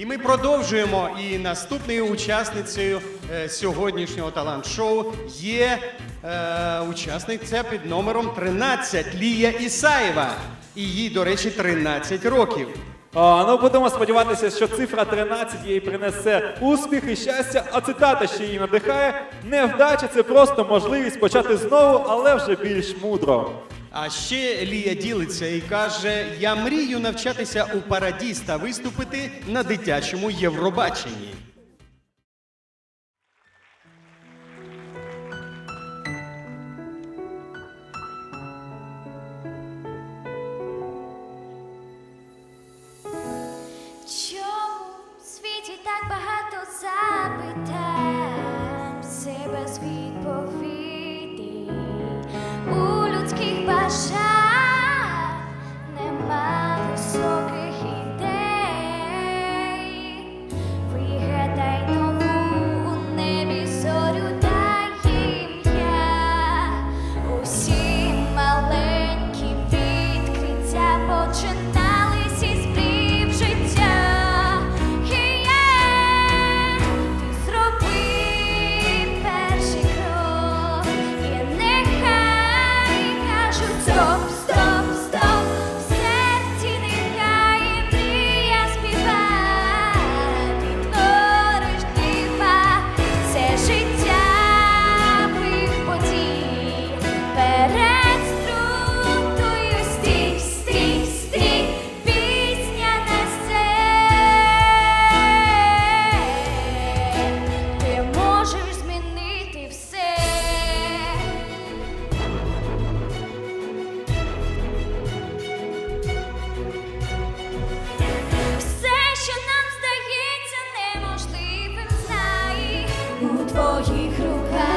І ми продовжуємо. І наступною учасницею е, сьогоднішнього талант-шоу є е, учасниця під номером 13 Лія Ісаєва. І їй, до речі, 13 років. А, ну будемо сподіватися, що цифра 13 їй принесе успіх і щастя, а цитата, що її надихає, невдача це просто можливість почати знову, але вже більш мудро. А ще Лія ділиться і каже: Я мрію навчатися у Парадіс та виступити на дитячому Євробаченні. stop, stop. Твоїх руках.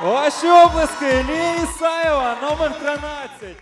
Ваші облески Лія Ісаєва, номер 13.